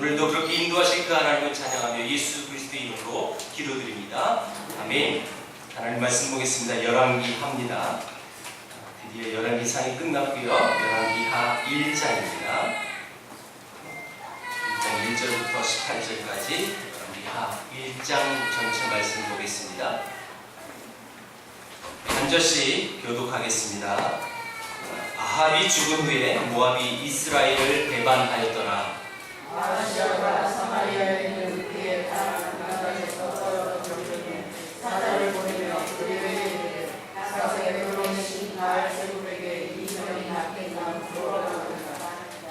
오늘도 그렇게 인도하실 그 하나님을 찬양하며 예수 그리스도의 이름으로 기도드립니다. 아멘. 하나님 말씀 보겠습니다. 열왕기 합니다. 드디어 열왕기 상이 끝났고요. 열왕기 하 1장입니다. 1장 1절부터 18절까지 열왕기 하 1장 전체 말씀 보겠습니다. 반절씩 교독하겠습니다. 아합이 죽은 후에 모압이 이스라엘을 배반하였더라. 돌리니 사자를 보내며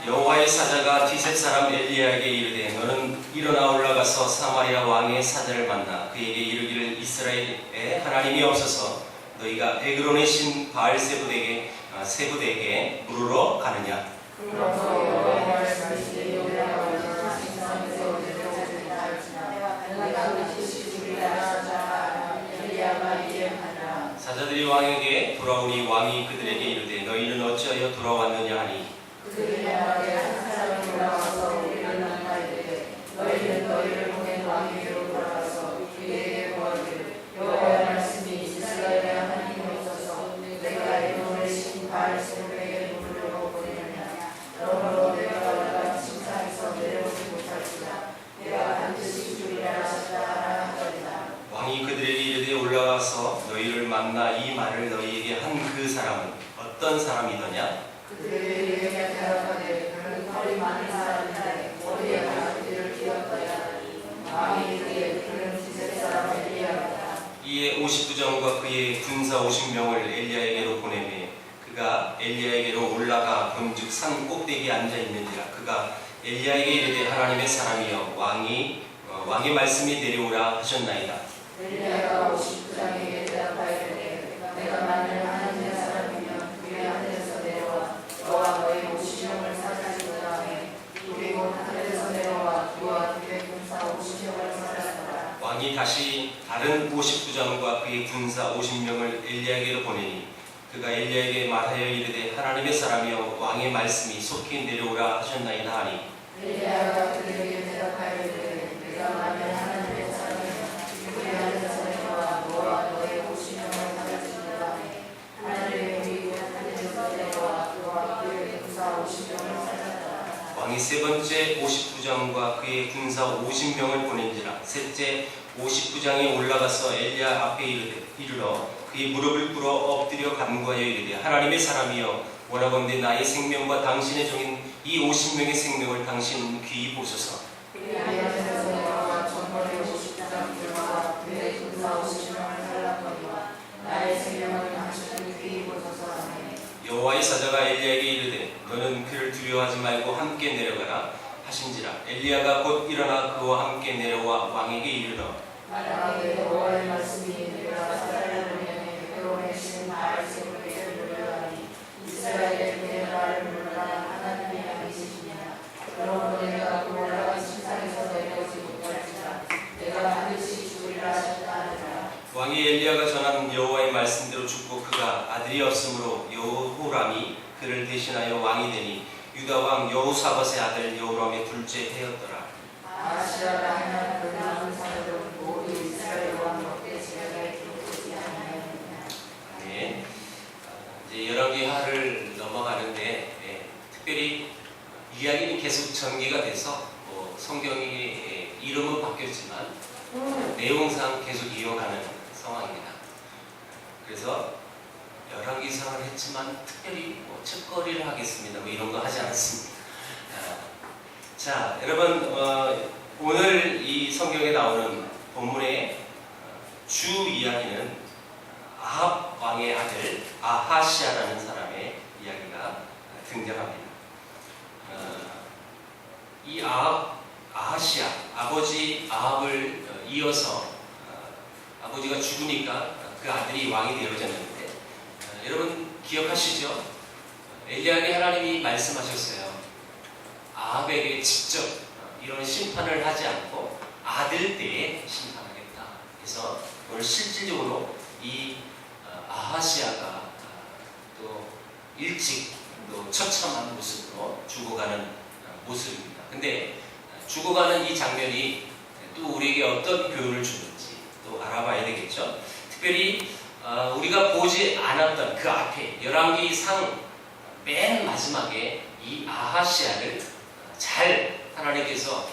여호와의 사자가 디셋 사람 엘리야에게 이르되 너는 일어나 올라가서 사마리아 왕의 사자를 만나 그에게 이르기를 이스라엘에 하나님이 없어서 너희가 에그론의 신 바알세불에게 아, 세불에게 물으러 가느냐? 그러므로 여호와의 말씀이 올라가서 신상에서 내려오게 하였으나 내가 그 시주리라 사자들이 왕에게 돌아오니 왕이 그들에게 이르되 너희는 어찌하여 돌아왔느냐 하니? 그들이 말하되 한 사람이 올라와서 우리를 만나이되 너희는 너희를 보낸 왕에게로 돌아가서 그에게 구하기를 여호와의 말씀이 이스라엘의 하나님이 없어서 내가 에돔의 신 바알세불에게 물으려고 보내느냐 그러므로 내가 올라가 침상에서 내려오지 못할지라 내가 반드시 주리라 하셨다 하라 하더니라 왕이 그들에게 이르되 올라가서 너희를 만나 이 말을 너희에게 한 그 사람은 어떤 사람이더냐 그들에게 대답하되 그는 털이 많은 사람인데 머리에 가죽띠를 끼었더야 왕이 그에게 그는 지 세 사람 엘리야다 이에 59정과 그의 군사 50명을 엘리야에게로 보내매 그가 엘리야에게로 올라가 본즉 산 꼭대기에 앉아 있는지라 그가 엘리야에게 이르되 하나님의 사람이여 왕이 어, 왕의 말씀이 내려오라 하셨나이다. 엘리야가 59장에게 대답하였되 내가 만일 하나님의 사람이면 그의 하늘에서 내려와 너와 너의 50명을 사자지고 다음에 그리고 하늘에서 내려와 그와 그의 군사 50명을 사자더라 왕이 다른 59장과 그의 군사 50명을 엘리야에게로 보내니 그가 엘리야에게 말하여 이르되 하나님의 사람이여 왕의 말씀이 속히 내려오라 하셨나이다 하니. 엘리야가 그에게 대답하였되 내가 만일 하나님의 사람이면 그의 하늘에서 내려와 너와 너의 50명을 사자지고 다음에 하늘에 그리고 하늘에서 내려와 그와 그의 군사 50명을 사자더라. 왕이 세 번째 59장과 그의 군사 50명을 보낸지라. 셋째 59장에 올라가서 엘리야 앞에 이르러 그의 무릎을 꿇어 엎드려 간구하여 이르되 하나님의 사람이여 원하건대 나의 생명과 당신의 종인 이 50명의 생명을 당신 귀히 보소서 하늘에서 내려와 전번의 50장 들어와 그의 군사 50명을 살랐거니와 나의 생명을 당신은 귀히 보소서. 하네 여호와의 사자가 엘리야에게 이르되 너는 그를 두려워하지 말고 함께 내려가라 하신지라. 엘리야가 곧 일어나 그와 함께 내려와 왕에게 이르러 내가 반드시 죽으리라 하셨다 하니라 왕이 엘리야가 전한 여호와의 말씀대로 죽고 그가 아들이 없으므로 여호람이 그를 대신하여 왕이 되니 유다 왕 여호사밧의 아들 여호람의 둘째 해였더라. 아시아가 하나 그 남은 사람들은 모두 이스라엘 왕 먹게 지내가 기록되지 아니하였느냐 네. 이제 열왕기 하를 넘어가는데 예, 특별히 계속 전개가 돼서 뭐 성경이 예, 이름은 바뀌었지만 내용상 계속 이어가는 상황입니다. 그래서 열왕기상을 했지만 특별히 뭐 책거리를 하겠습니다. 뭐 이런 거 하지 않았습니다. 아, 자, 여러분 어, 오늘 이 성경에 나오는 본문의 어, 주 이야기는 아합 왕의 아들 아하시아라는 사람의 이야기가 등장합니다. 어, 이 아합 아하시아 아버지 아합을 어, 이어서 어, 아버지가 죽으니까 그 아들이 왕이 되어졌는데 어, 여러분 기억하시죠? 엘리야에게 하나님이 말씀하셨어요. 아합에게 직접 어, 이런 심판을 하지 않고 아들 때에 심판하겠다. 그래서 오늘 실질적으로 이 어, 아하시아가 어, 또 일찍 또 처참한 모습으로 죽어가는 어, 모습입니다. 근데 죽어가는 이 장면이 또 우리에게 어떤 교훈을 주는지 또 알아봐야 되겠죠. 특별히 어, 우리가 보지 않았던 그 앞에 열왕기 상 맨 마지막에 이 아하시아를 잘 하나님께서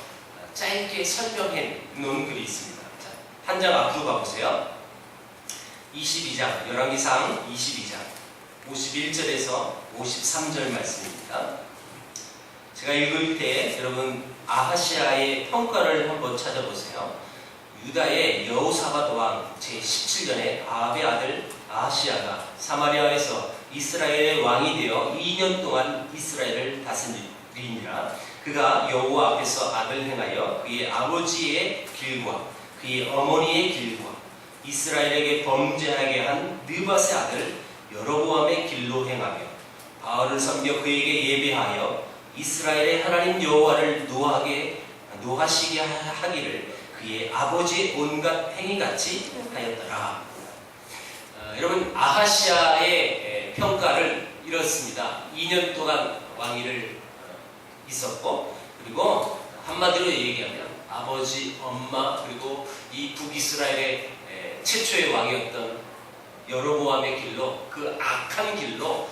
짧게 설명해 놓은 글이 있습니다. 한 장 앞으로 가보세요. 22장, 열왕기상 22장, 51절에서 53절 말씀입니다. 제가 읽을 때 여러분 아하시아의 평가를 한번 찾아보세요. 유다의 여호사밧 왕 제17년에 아합의 아들 아하시아가 사마리아에서 이스라엘의 왕이 되어 2년 동안 이스라엘을 다스리니라 그가 여호와 앞에서 악을 행하여 그의 아버지의 길과 그의 어머니의 길과 이스라엘에게 범죄하게 한 느밧의 아들 여로보암의 길로 행하며 바알을 섬겨 그에게 예배하여 이스라엘의 하나님 여호와를 노하게 노하시게 하기를 그의 아버지의 온갖 행위같이 하였더라. 어, 여러분 아하시아의 에, 평가를 이렇습니다. 2년 동안 왕위를 어, 있었고 그리고 한마디로 얘기하면 아버지, 엄마 그리고 이 북이스라엘의 에, 최초의 왕이었던 여로보암의 길로 그 악한 길로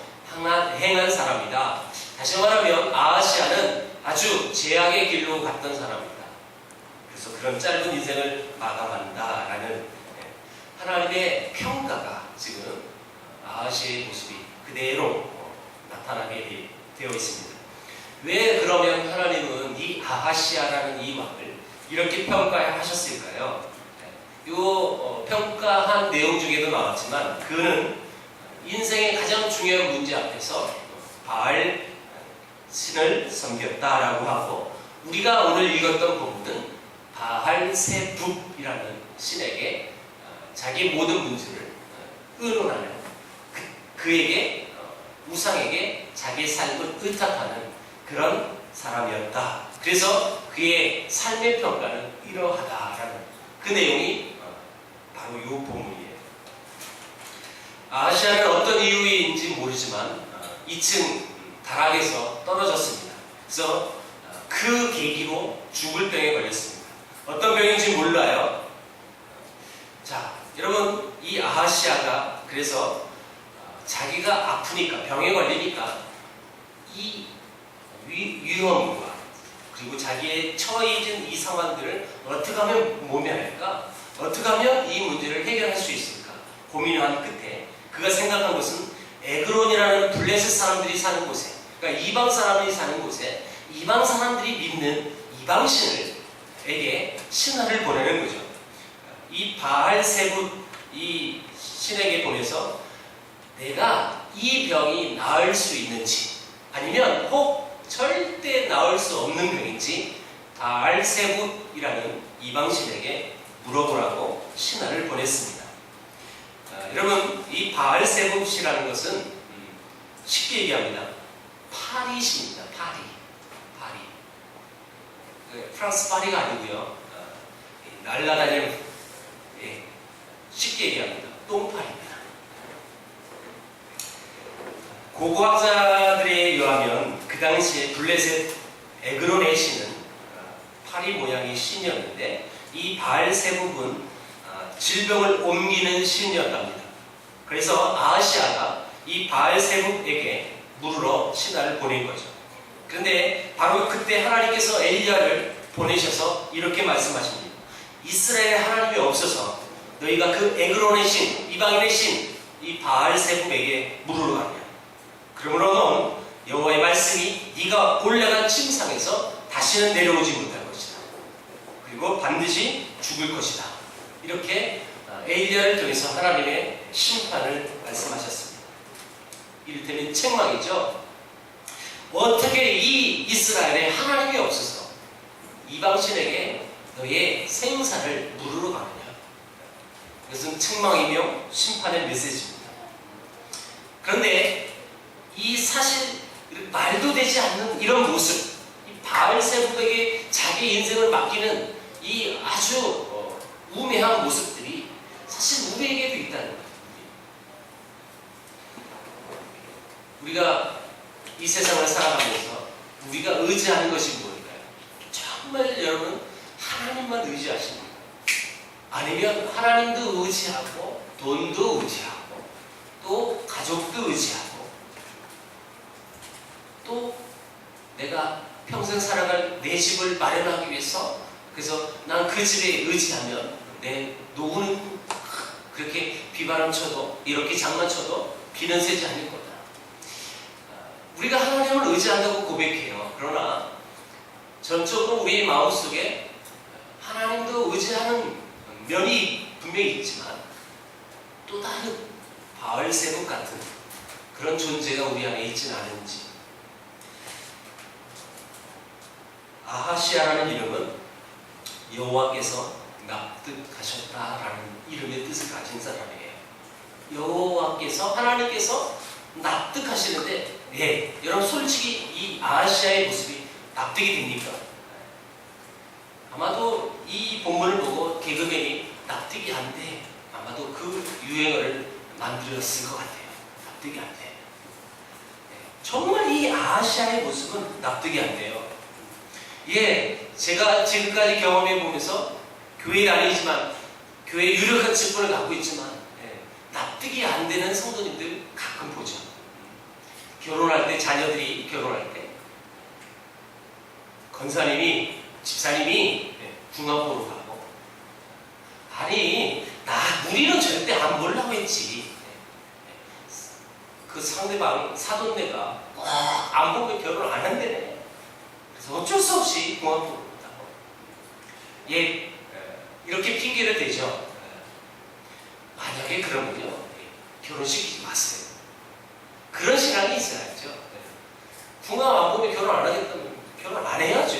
행한 사람이다. 다시 말하면 아하시아는 아주 제약의 길로 갔던 사람이다. 그래서 그런 짧은 인생을 마감한다라는 예, 하나님의 평가가 지금 아하시의 모습이 그대로 어, 나타나게 되- 되어 있습니다. 왜 그러면 하나님은 이 아하시아라는 이 왕을 이렇게 평가하셨을까요? 이 평가한 내용 중에도 나왔지만 그는 인생의 가장 중요한 문제 앞에서 바알 신을 섬겼다라고 하고 우리가 오늘 읽었던 본문은 바알세북이라는 신에게 어, 자기 모든 문제를 어, 의논하는 그, 에게 우상에게 자기의 삶을 의탁하는 그런 사람이었다. 그래서 그의 삶의 평가는 이러하다라는 그 내용이 어, 바로 이 본문이에요. 아시아는 어떤 이유인지 모르지만 어, 2층 다락에서 떨어졌습니다. 그래서 어, 그 계기로 죽을 병에 걸렸습니다. 어떤 병인지 몰라요. 자, 여러분 이 아하시아가 그래서 어, 자기가 아프니까 병에 걸리니까 이 위, 위험과 그리고 자기의 처해진 이 상황들을 어떻게 하면 모면할까? 어떻게 하면 이 문제를 해결할 수 있을까? 고민한 끝에 그가 생각한 것은 에그론이라는 블레셋 사람들이 사는 곳에, 그러니까 이방 사람들이 사는 곳에 이방 사람들이 믿는 이방 신을에게 신화를 보내는 거죠. 이 바알세붓 이 신에게 보내서 내가 이 병이 나을 수 있는지 아니면 혹 절대 나을 수 없는 병인지 바알세붓이라는 이방신에게 물어보라고 신화를 보냈습니다. 아, 여러분 이 바알세붓이라는 것은 음, 쉽게 얘기합니다. 파리신입니다. 파리, 파리. 그 프랑스 파리가 아니고요. 아, 이 날라다니는 예, 쉽게 얘기합니다. 똥파리입니다. 고고학자들에 의하면 그 당시에 블레셋 에그론의 신은 아, 파리 모양의 신이었는데 이 바알세북은 아, 질병을 옮기는 신이었답니다. 그래서 아시아가 이 바알세북에게 물으러 신하를 보낸 거죠. 그런데 바로 그때 하나님께서 엘리야를 보내셔서 이렇게 말씀하십니다. 이스라엘 하나님이 없어서 너희가 그 에그론의 신, 이방인의 신, 이 바알세북에게 물으러 가냐. 그러므로 넌 여호와의 말씀이 네가 올라간 침상에서 다시는 내려오지 못할 것이다. 그리고 반드시 죽을 것이다. 이렇게 에일리야를 통해서 하나님의 심판을 말씀하셨습니다. 이를테면 책망이죠. 어떻게 이 이스라엘에 하나님이 없어서 이방신에게 너의 생사를 물으러 가느냐. 이것은 책망이며 심판의 메시지입니다. 그런데 이 사실 말도 되지 않는 이런 모습, 이 바알세북에게 자기 인생을 맡기는 이 아주 어, 우매한 모습들이 사실 우리에게도 있다는 거예요. 우리가 이 세상을 살아가면서 우리가 의지하는 것이 무엇일까요? 정말 여러분 하나님만 의지하십니다. 아니면 하나님도 의지하고 돈도 의지하고 또 가족도 의지하고 또 내가 평생 살아갈 내 집을 마련하기 위해서 그래서 난 그 집에 의지하면 내 노후는 그렇게 비바람 쳐도 이렇게 장난 쳐도 비는 새지 않을 거다. 아, 우리가 하나님을 의지한다고 고백해요. 그러나 전적으로 우리의 마음속에 하나님도 의지하는 면이 분명히 있지만 또 다른 바알세국 같은 그런 존재가 우리 안에 있지는 않은지 아하시아라는 이름은 여호와께서 납득하셨다라는 이름의 뜻을 가진 사람이에요. 여호와께서 하나님께서 납득하시는데 예, 여러분 솔직히 이 아하시아의 모습이 납득이 됩니까? 아마도 이 본문을 보고 개그맨이 납득이 안 돼. 아마도 그 유행어를 만들었을 것 같아요. 납득이 안 돼. 예, 정말 이 아시아의 모습은 납득이 안 돼요. 예, 제가 지금까지 경험해 보면서 교회 아니지만 교회 유력한 직분을 갖고 있지만 예, 납득이 안 되는 성도님들 가끔 보죠. 결혼할 때 자녀들이 결혼할 때. 건사님이 집사님이 예, 궁합 보러 가고. 아니 나 우리는 절대 안 보려고 했지. 예, 그 상대방 사돈네가 꼭안 보면 결혼 안 한대네. 그래서 어쩔 수 없이 궁합 보러 갔다고. 예 예, 이렇게 핑계를 대죠. 예, 만약에 그러면요 예, 결혼시키지 마세요 그런 신앙이 있어야죠 예, 궁합 안 보면 결혼 안 하겠다면 결혼 안 해야죠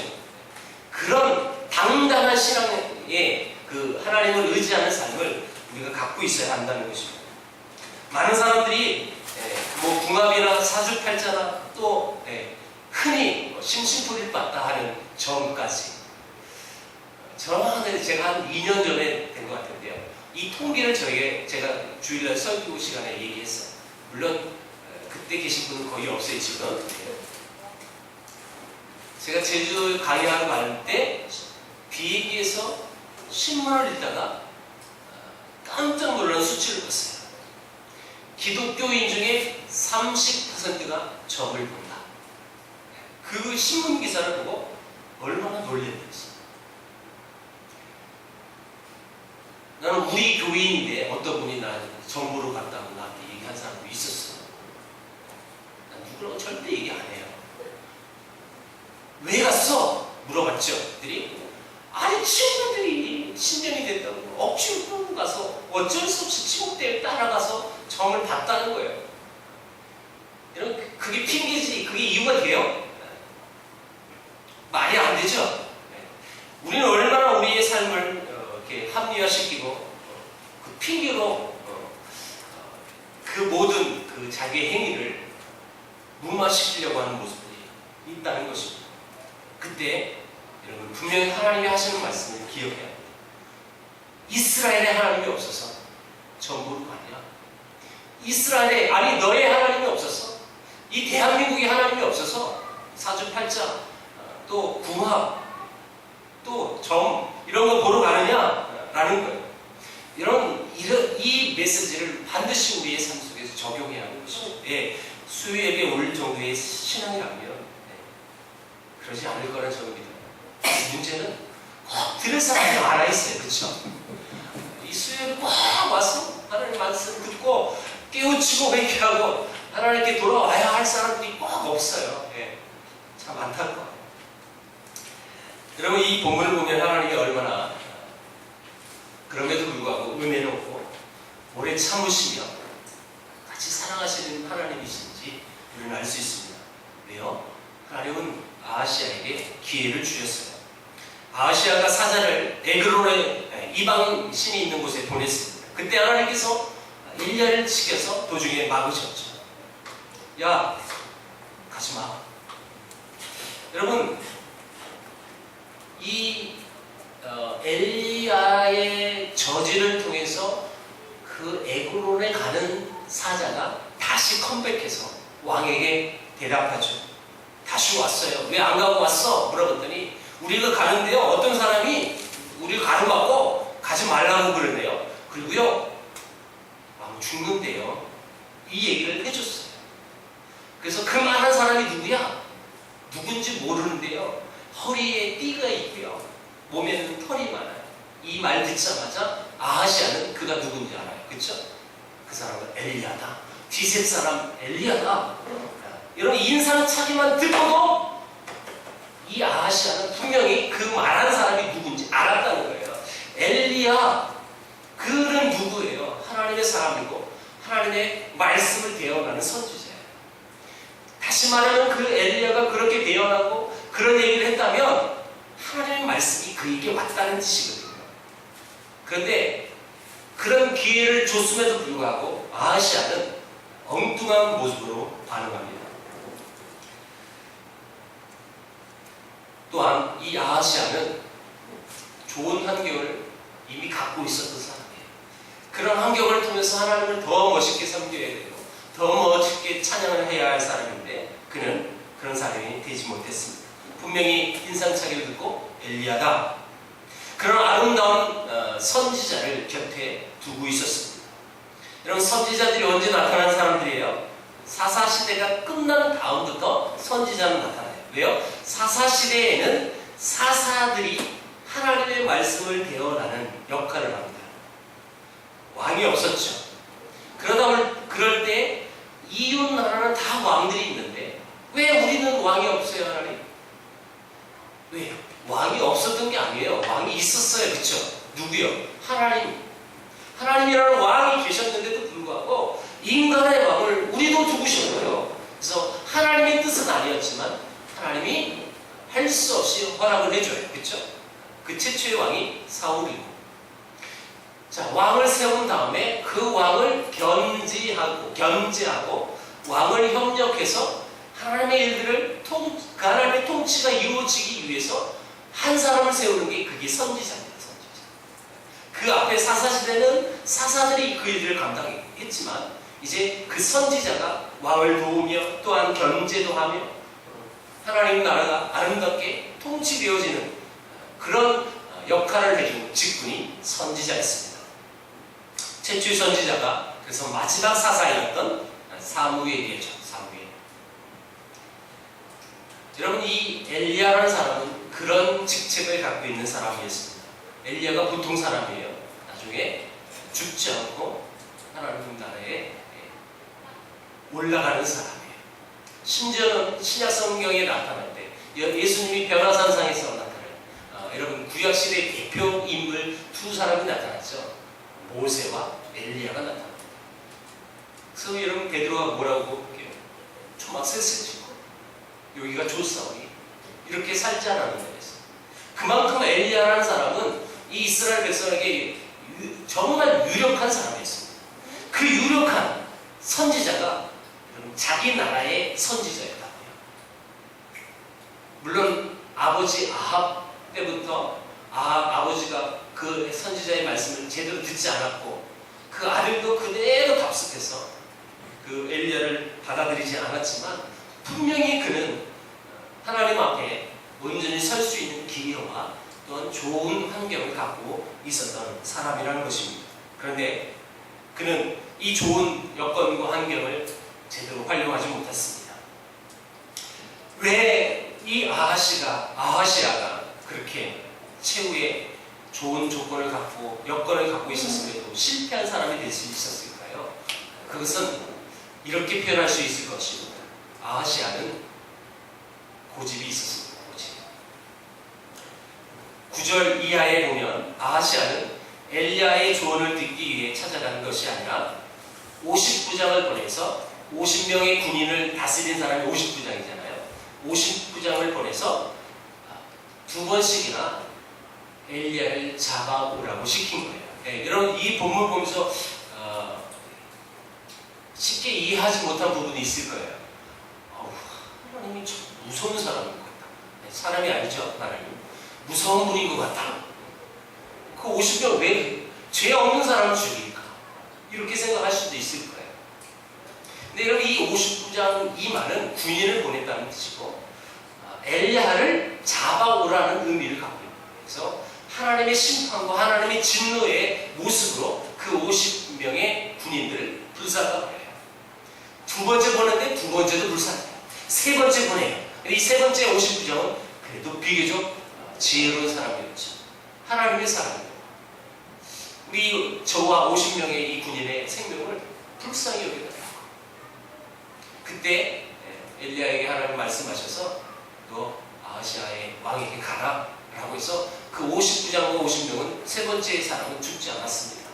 그런 당당한 신앙의 그 하나님을 의지하는 삶을 우리가 갖고 있어야 한다는 것입니다. 많은 사람들이 예, 뭐 궁합이나 사주팔자나 또 예, 흔히 뭐 심심풀이를 봤다 하는 점까지 정확하게 제가 한 2년 전에 된 것 같은데요. 이 통계를 저에게 제가 주일날 설교 시간에 얘기했어요. 물론 어, 그때 계신 분은 거의 없어요 지금. 예. 제가 제주 강의하러 갈 때 비행기에서 신문을 읽다가 어, 깜짝 놀란 수치를 봤어요. 기독교인 중에 30%가 점을 본다. 그 신문 기사를 보고 얼마나 놀랬는지. 나는 우리 교인인데 어떤 분이 나 정보로 갔다고 나한테 얘기한 있었어. 난 누구라고 절대 얘기 안 해요. 왜 갔어? 물어봤죠. 들이 아니 친구들이 신년이 됐다고 억지로 끌고 가서 어쩔 수 없이 친구들 따라가서 정을 봤다는 거예요. 여러분 그게 핑계지 그게 이유가 돼요? 말이 안 되죠. 우리는 얼마나 우리의 삶을 어, 이렇게 합리화시키고 어, 그 핑계로 어, 어, 그 모든 그 자기의 행위를 무마시키려고 하는 모습들이 있다는 것입니다. 그때 여러분 분명히 하나님이 하시는 말씀을 기억해야 합니다. 이스라엘의 하나님이 없어서 전부가 아니야. 이스라엘에 아니 너의 하나님이 없어서 이 대한민국의 하나님이 없어서 사주팔자 어, 또 궁합 또점 이런 거 보러 가느냐라는 거예요. 이런 이 메시지를 반드시 우리의 삶 속에서 적용해야 하는 것이죠. 예, 수요예배 올 정도의 신앙이라면 예, 그러지 않을 거라 저는 믿어요. 문제는 꼭 들을 사람이 알아 있어요, 그렇죠? 이 수요일에 꼭 와서 하나님 말씀 듣고 깨우치고 회개하고 하나님께 돌아와야 할 사람들이 꼭 없어요. 예, 참 안타까워요. 여러분 이 본문을 보면 하나님이 얼마나 그럼에도 불구하고 은혜는 없고 오래 참으시며 같이 사랑하시는 하나님이신지 우리는 알 수 있습니다. 왜요? 하나님은 아시아에게 기회를 주셨어요. 아시아가 사자를 에그론의 이방 신이 있는 곳에 보냈습니다. 그때 하나님께서 1년을 지켜서 도중에 막으셨죠. 야, 가지 마. 여러분, 이 어, 엘리야의 저지를 통해서 그 에그론에 가는 사자가 다시 컴백해서 왕에게 대답하죠. 다시 왔어요. 왜 안 가고 왔어? 물어봤더니 우리가 가는데요. 어떤 사람이 우리가 가는 것 같고 가지 말라고 그러네요. 그리고요. 아, 죽는데요. 이 얘기를 해줬어요. 그래서 그 많은 사람이 누구야? 누군지 모르는데요. 허리에 띠가 있고요. 몸에는 털이 많아요. 이 말 듣자마자 아하시아는 그가 누군지 알아요. 그쵸? 그 사람은 엘리야다. 디셋 사람 엘리야다. 여러분 인상착의만 듣고도 이 아하시아는 분명히 그 말한 사람이 누군지 알았다는 거예요. 엘리야, 그는 누구예요? 하나님의 사람이고 하나님의 말씀을 대언하는 선지자예요. 다시 말하면 그 엘리야가 그렇게 대언하고 그런 얘기를 했다면 하나님의 말씀이 그에게 왔다는 뜻이거든요. 그런데 그런 기회를 줬음에도 불구하고 아하시아는 엉뚱한 모습으로 반응합니다. 또한 이 아하시아는 좋은 환경을 이미 갖고 있었던 사람이에요. 그런 환경을 통해서 하나님을 더 멋있게 섬겨야 되고 더 멋있게 찬양을 해야 할 사람인데 그는 그런 사람이 되지 못했습니다. 분명히 인상착의를 듣고 엘리야다. 그런 아름다운 어, 선지자를 곁에 두고 있었습니다. 여러분 선지자들이 언제 나타나는 사람들이에요? 사사 시대가 끝난 다음부터 선지자는 나타나요. 왜요? 사사 시대에는 사사들이 하나님의 말씀을 대언하는 역할을 합니다. 왕이 없었죠. 그러다 보니 그럴 때 이웃 나라는 다 왕들이 있는데 왜 우리는 왕이 없어요, 하나님? 왜요? 왕이 없었던 게 아니에요. 왕이 있었어요, 그렇죠? 누구요? 하나님. 하나님이라는 왕이 계셨는데도 불구하고 인간의 왕을 우리도 두고 싶어요. 그래서 하나님의 뜻은 아니었지만 하나님이 할 수 없이 허락을 해줘요. 그렇죠? 그 최초의 왕이 사울이고 자 왕을 세운 다음에 그 왕을 견지하고 견제하고 왕을 협력해서 하나님의 일들을 통, 그 하나님의 통치가 이루어지기 위해서 한 사람을 세우는 게 그게 선지자입니다. 선지자. 그 앞에 사사시대는 사사들이 그 일들을 감당했지만 이제 그 선지자가 왕을 도우며 또한 견제도 하며 하나님 나라가 아름답게 통치되어지는 그런 역할을 해준 직분이 선지자였습니다. 최초의 선지자가 그래서 마지막 사사였던 사무엘이죠. 사무엘. 여러분 이 엘리야라는 사람은 그런 직책을 갖고 있는 사람이었습니다. 엘리야가 보통 사람이에요. 나중에 죽지 않고 하나님 나라에 올라가는 사람이에요. 심지어는 신약 성경에 나타날 때 예수님이 변화산상에서 나타나요. 어, 여러분 구약 시대 대표 인물 두 사람이 나타났죠. 모세와 엘리야가 나타납니다. 그래서 여러분 베드로가 뭐라고 할게요? 초막셋을 치고 여기가 조사오니 이렇게 살지 않았느냐 했어요. 그만큼 엘리야라는 사람은 이 이스라엘 백성에게 유- 정말 유력한 사람이었습니다. 그 유력한 선지자가 자기 나라의 선지자였다고요. 물론 아버지 아합 때부터 아합 아버지가 그 선지자의 말씀을 제대로 듣지 않았고 그 아들도 그대로 답습해서 그 엘리야를 받아들이지 않았지만 분명히 그는 하나님 앞에 온전히 설 수 있는 기회와 또한 좋은 환경을 갖고 있었던 사람이라는 것입니다. 그런데 그는 이 좋은 여건과 환경을 제대로 활용하지 못했습니다. 왜 이 아하시가 아하시아가 그렇게 최후의 좋은 조건을 갖고 여건을 갖고 있었음에도 실패한 사람이 될 수 있었을까요? 그것은 이렇게 표현할 수 있을 것입니다. 아하시아는 고집이 있었습니다. 고집. 9절 이하에 보면 아하시아는 엘리야의 조언을 듣기 위해 찾아간 것이 아니라 50부장을 보내서 50명의 군인을 다스린 사람이 50부장이잖아요. 50부장을 보내서 두 번씩이나 엘리야를 잡아오라고 시킨 거예요. 네, 여러분 이 본문 보면서 어, 쉽게 이해하지 못한 부분이 있을 거예요. 어우, 하나님이 참 무서운 사람인 것 같다. 네, 사람이 아니죠, 하나님. 무서운 분인 것 같다. 그 50명 왜 죄 없는 사람을 죽일까? 이렇게 생각할 수도 있을 거예요. 근데 여러분 이 50부장 이 말은 군인을 보냈다는 뜻이고 아, 엘리야를 잡아오라는 의미를 갖고 있는 거예요. 그래서 하나님의 심판과 하나님의 진노의 모습으로 그 50명의 군인들을 불살라 버려요. 두 번째 보내는데 두 번째도 불살해요. 세 번째 보내요. 이 세 번째 50부정은 그래도 비교적 지혜로운 사람이었죠. 하나님의 사람이에요. 우리 저와 50명의 이 군인의 생명을 불쌍히 여기더라고요. 그때 엘리야에게 하나님 말씀하셔서 너 아시아의 왕에게 가라 라고 해서 그 59장과 50명은 세 번째 사람은 죽지 않았습니다.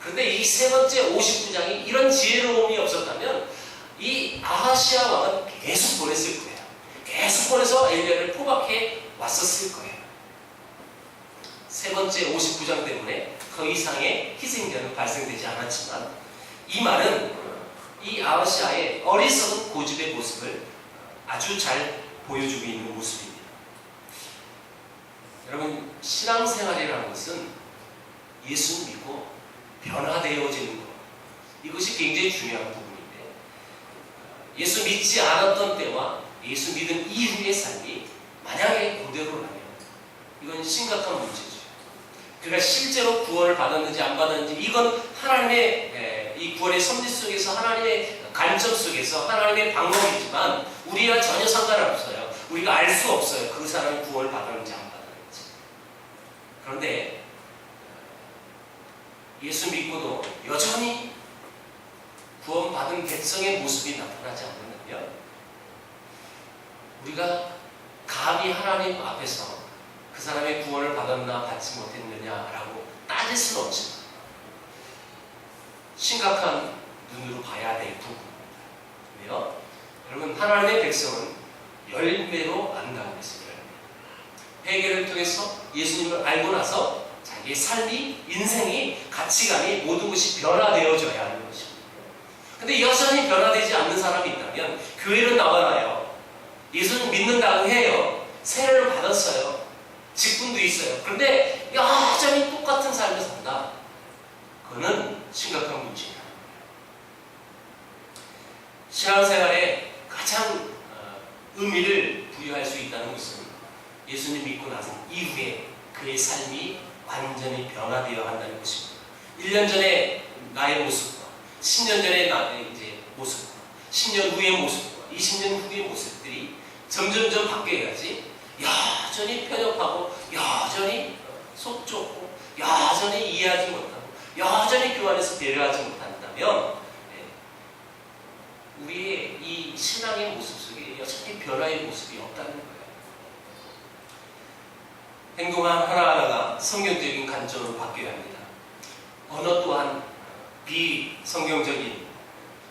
그런데 이 세 번째 59장이 이런 지혜로움이 없었다면 이 아하시아 왕은 계속 보냈을 거예요. 계속 보내서 엘리야를 포박해 왔었을 거예요. 세 번째 59장 때문에 그 이상의 희생자는 발생되지 않았지만 이 말은 이 아하시아의 어리석은 고집의 모습을 아주 잘 보여주고 있는 모습입니다. 여러분 신앙생활이라는 것은 예수 믿고 변화되어지는 것 이것이 굉장히 중요한 부분인데 예수 믿지 않았던 때와 예수 믿은 이후의 삶이 만약에 그대로라면 이건 심각한 문제죠. 그러니까 실제로 구원을 받았는지 안 받았는지 이건 하나님의 에, 이 구원의 섭리 속에서 하나님의 관점 속에서 하나님의 방법이지만 우리와 전혀 상관없어요. 우리가 알 수 없어요. 그 사람이 구원을 받았는지 안 받았는지. 그런데 예수 믿고도 여전히 구원받은 백성의 모습이 나타나지 않는다면 우리가 감히 하나님 앞에서 그 사람의 구원을 받았나 받지 못했느냐라고 따질 수는 없지만 심각한 눈으로 봐야 될. 왜요? 여러분 하나님의 백성은 열매로 안다고 했습니다. 회개를 통해서 예수님을 알고 나서 자기의 삶이 인생이 가치관이 모든 것이 변화되어져야 하는 것입니다. 근데 여전히 변화되지 않는 사람이 있다면 교회로 나와라요. 예수님 믿는다고 해요. 세례를 받았어요. 직분도 있어요. 그런데 여전히 똑같은 삶을 산다. 그거는 심각한 문제입니다. 신앙생활에 가장 어, 의미를 부여할 수 있다는 것은 예수님 믿고 나서 이후에 그의 삶이 완전히 변화되어 한다는 것입니다. 1년 전에 나의 모습과 10년 전에 나의 이제 모습과 10년 후의 모습과 20년 후의 모습들이 점점점 바뀌어야지 여전히 편협하고 여전히 속 좁고 여전히 이해하지 못하고 여전히 교환해서 배려하지 못한다면 예, 우리의 이 신앙의 모습 속에 여전히 변화의 모습이 없다는 거예요. 행동한 하나하나가 성경적인 관점으로 바뀌어야 합니다. 언어 또한 비성경적인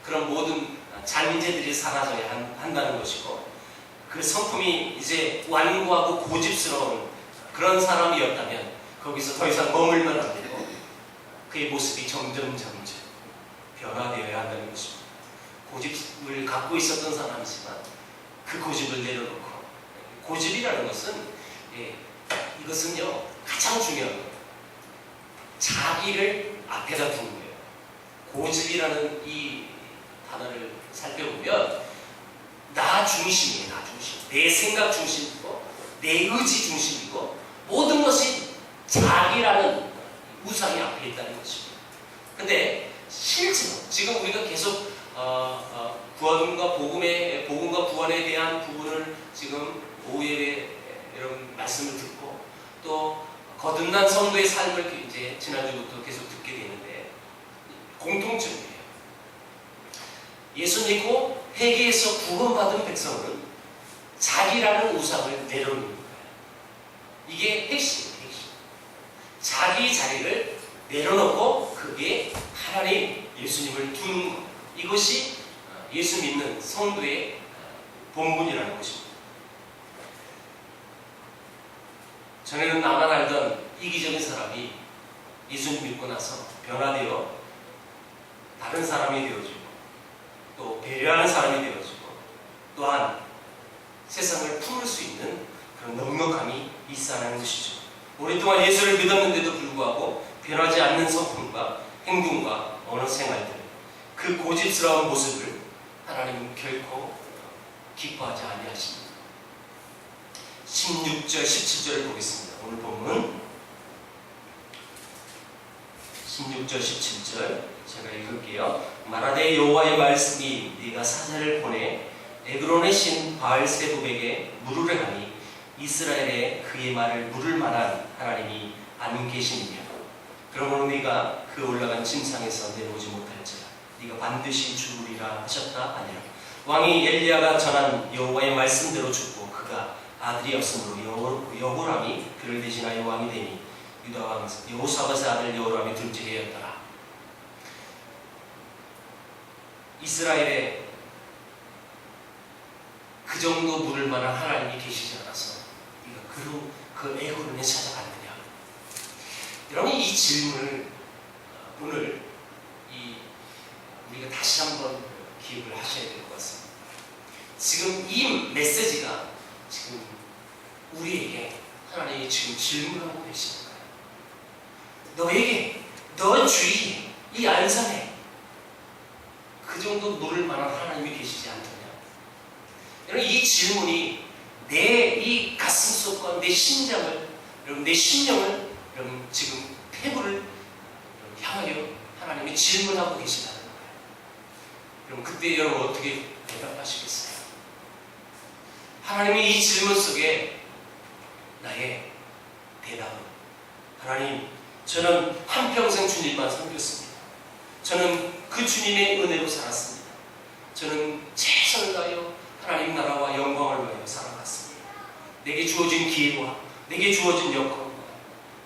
그런 모든 잔재들이 사라져야 한, 한다는 것이고 그 성품이 이제 완고하고 고집스러운 그런 사람이었다면 거기서 더 이상 머물면 안 되고 그의 모습이 점점 점점 변화되어야 한다는 것입니다. 고집을 갖고 있었던 사람이지만 그 고집을 내려놓고 고집이라는 것은 예, 이것은요 가장 중요한 거예요. 자기를 앞에다 두는 거예요. 고집이라는 이 단어를 살펴보면 나 중심이에요. 나 중심. 내 생각 중심이고 내 의지 중심이고 모든 것이 자기라는 우상이 앞에 있다는 것입니다. 근데 실제로 지금 우리가 계속 어, 어, 구원과 복음의 복음과 구원에 대한 부분을 지금 오후에 여러분 말씀을 듣고 또 거듭난 성도의 삶을 이제 지난주부터 계속 듣게 되는데 공통점이에요. 예수 믿고 회개에서 구원받은 백성은 자기라는 우상을 내려놓는 거예요. 이게 핵심이에요, 핵심. 자기 자리를 내려놓고 그게 하나님 예수님을 두는 것. 이것이 예수 믿는 성도의 본분이라는 것입니다. 전에는 나만 알던 이기적인 사람이 예수님 믿고 나서 변화되어 다른 사람이 되어지고 또 배려하는 사람이 되어지고 또한 세상을 품을 수 있는 그런 넉넉함이 있어하는 것이죠. 오랫동안 예수를 믿었는데도 불구하고 변하지 않는 성품과 행동과 언어 생활들 그 고집스러운 모습을 하나님은 결코 기뻐하지 아니하십니다. 16절, 17절을 보겠습니다. 오늘 본문 16절, 17절 제가 읽을게요. 말하되 여호와의 말씀이 네가 사자를 보내 에그론의 신 바알세부백에 물으려 하니 이스라엘에 그의 말을 물을 만한 하나님이 안 계시느냐 그러므로 네가 그 올라간 침상에서 내려오지 못할지라 네가 반드시 죽으리라 하셨다 아니라. 왕이 엘리야가 전한 여호와의 말씀대로 죽고 그가 아들이 없으므로 여호, 여호람이 그를 대신하여 왕이 되니 유다 왕 여호사밧의 아들 여호람이 둘째 해였더라. 이스라엘에 그 정도 물을 만한 하나님이 계시지 않아서 네가 그로 그 애고론에 찾아갔느냐? 여러분 이 질문을 어, 오늘 이 우리가 다시 한번 기억을 하셔야 될 것 같습니다. 지금 이 메시지가 지금 우리에게 하나님이 지금 질문하고 계시는 거예요. 너에게, 너 주위에, 이 안산에 그 정도 물을 만한 하나님이 계시지 않느냐? 여러분 이 질문이 내 이 가슴 속과 내 심장을, 여러분 내 심령을 여러분 지금 폐부를 향하여 하나님이 질문하고 거예요. 그럼 그때 여러분 어떻게 대답하시겠어요? 하나님이 이 질문 속에 나의 대답은 하나님 저는 한평생 주님만 섬겼습니다. 저는 그 주님의 은혜로 살았습니다. 저는 최선을 다하여 하나님 나라와 영광을 위하여 살아갔습니다. 내게 주어진 기회와 내게 주어진 여건과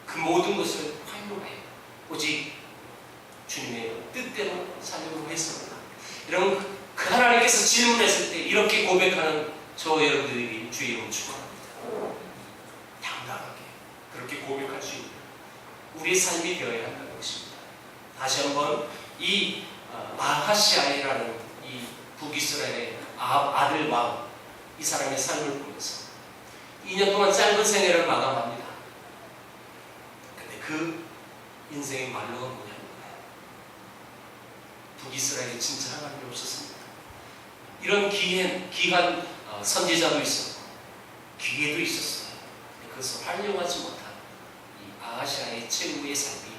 그 모든 것을 활용해 오직 주님의 뜻대로 살려고 했습니다. 여러분 그 하나님께서 질문했을 때 이렇게 고백하는 저 여러분들에게 주의 이름 축원합니다. 당당하게 그렇게 고백할 수 있는 우리의 삶이 되어야 한다는 것입니다. 다시 한번 이 어, 아하시아이라는 이 북이스라엘의 아- 아들 왕, 이 사람의 삶을 보면서 2년 동안 짧은 생애를 마감합니다. 근데 그 인생의 말로가 북이스라엘에 진짜 하나님이 없었습니다. 이런 기한, 기한 어, 선지자도 있었고 기회도 있었어요. 그것을 활용하지 못한 이 아시아의 최후의 삶이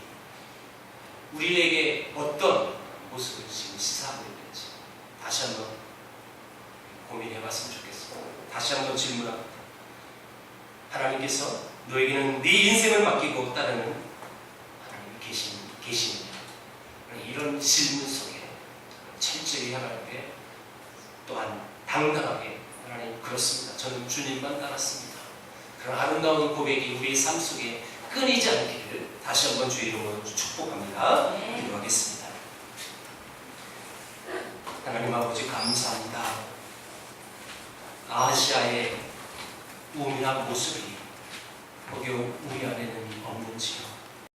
우리에게 어떤 모습을 지금 시사하고 있는지 다시 한번 고민해 봤으면 좋겠습니다. 다시 한번 질문합니다. 하나님께서 너에게는 네 인생을 맡기고 따르는 하나님이 계신, 계시느냐? 이런 질문 속에 철저히 하나님께 또한 당당하게 하나님 그렇습니다. 저는 주님만 따랐습니다. 그런 아름다운 고백이 우리의 삶 속에 끊이지 않기를 다시 한번 주의 이름으로 축복합니다. 기도하겠습니다. 하나님 아버지 감사합니다. 아시아의 우미한 모습이 거기 우리 안에는 없는지요.